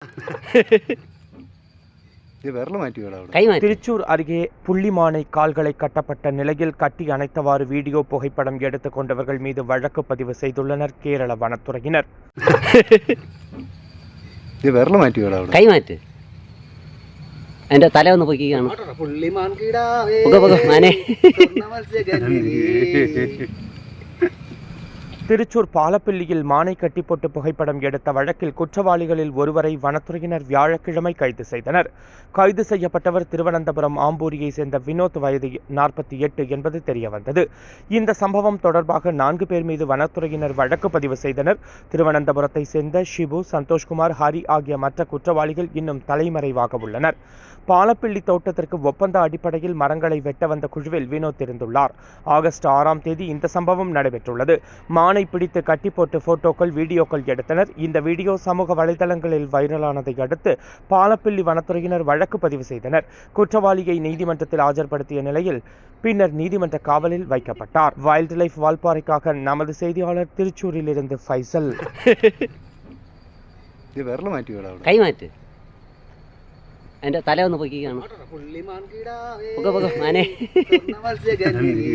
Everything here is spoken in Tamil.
திருச்சூர் அருகே புள்ளிமானை கால்களை கட்டப்பட்ட நிலையில் கட்டி அணைத்தவாறு வீடியோ புகைப்படம் எடுத்துக் கொண்டவர்கள் மீது வழக்கு பதிவு செய்துள்ளனர் கேரள வனத்துறையினர் ഇത് വിരല മാറ്റി വിടാ അവിടെ കൈ മാറ്റ് എൻ്റെ തല ഒന്ന് പൊക്കി കാണും പുള്ളിമാൻ കിടാവേ പൊക്ക പൊക്ക മാനെ സ്വർണ്ണ മത്സ്യകന്യകേ. திருச்சூர் பாலப்பள்ளியில் மானை கட்டிப்போட்டு புகைப்படம் எடுத்த வழக்கில் குற்றவாளிகளில் ஒருவரை வனத்துறையினர் வியாழக்கிழமை கைது செய்தனர். கைது செய்யப்பட்டவர் திருவனந்தபுரம் ஆம்பூரியை சேர்ந்த வினோத் வயது நாற்பத்தி எட்டு என்பது தெரியவந்தது. இந்த சம்பவம் தொடர்பாக நான்கு பேர் மீது வனத்துறையினர் வழக்கு பதிவு செய்தனர். திருவனந்தபுரத்தை சேர்ந்த ஷிபு சந்தோஷ்குமார் ஹரி ஆகிய மற்ற குற்றவாளிகள் இன்னும் தலைமறைவாக உள்ளனர். பாலப்பிள்ளி தோட்டத்திற்கு ஒப்பந்த அடிப்படையில் மரங்களை வெட்ட வந்த குழுவில் வினோத் இருந்துள்ளார். ஆகஸ்ட் ஆறாம் தேதி இந்த சம்பவம் நடைபெற்றுள்ளது. மானை பிடித்து கட்டி போட்டு போட்டோக்கள் வீடியோக்கள் எடுத்தனர் இந்த வீடியோ சமூக வலைதளங்களில் வைரலானதை அடுத்து பாலப்பிள்ளி வனத்துறையினர் வழக்கு பதிவு செய்தனர் குற்றவாளியை நீதிமன்றத்தில் ஆஜர்படுத்திய நிலையில் பின்னர் நீதிமன்ற காவலில் வைக்கப்பட்டார் வைல்ட் லைஃப் வால்பாறைக்காக நமது செய்தியாளர் திருச்சூரில் இருந்து ஃபைசல் ഇത് വിരല മാറ്റി വിടാ അവിടെ കൈ മാറ്റ് എൻ്റെ തല ഒന്ന് പൊക്കി കാണും പുള്ളിമാൻ കിടാവേ പൊക്ക പൊക്ക മാനെ സ്വർണ്ണ മത്സ്യകന്യകേ.